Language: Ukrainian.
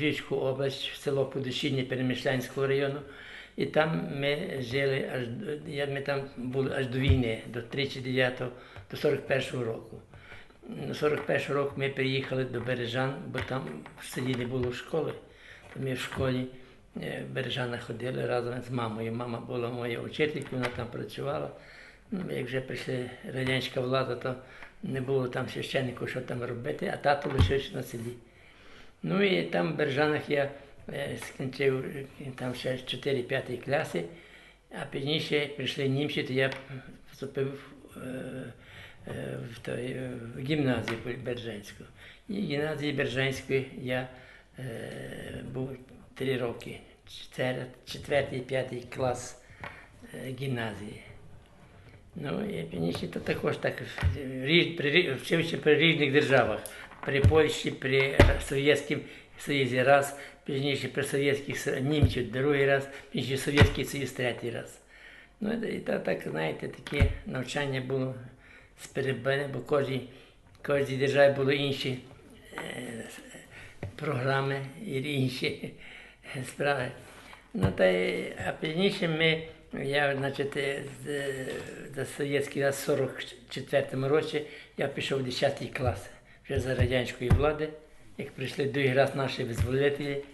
Львівську область, в село Подощіння Перемишлянського району. І там ми жили аж ми там були аж до війни, до 39 до 41 року. На 41 року ми переїхали до Бережан, бо там в селі не було школи. То ми в школі е, в Бережанах ходили разом з мамою. Мама була моя учителька, вона там працювала. Ну, як вже прийшла радянська влада, то не було там священнику, що там робити, а тато лишився на селі. Ну і там в Бережанах я е, скінчив е, там ще 4-5 класи, а пізніше прийшли німці, то я вступив е, е, в, той, в гімназію Бережанську. І в гімназії Бережанської я був три роки, Четвер- четвертий, п'ятий клас гімназії. Ну і пізніше то також так вчився при різних державах. При Польщі, при Совєтському Союзі раз, пізніше при Совєтських Со- німців другий раз, пізніше Совєтський Союз третій раз. Ну і та, так, знаєте, таке навчання було з перебини, бо кожній, кожній державі були інші е, програми і інші справи. Ну, та, а пізніше ми, я, значить, е, за совєтський раз в 44-му році я пішов в 10 клас вже за радянської влади, як прийшли другий раз наші визволителі,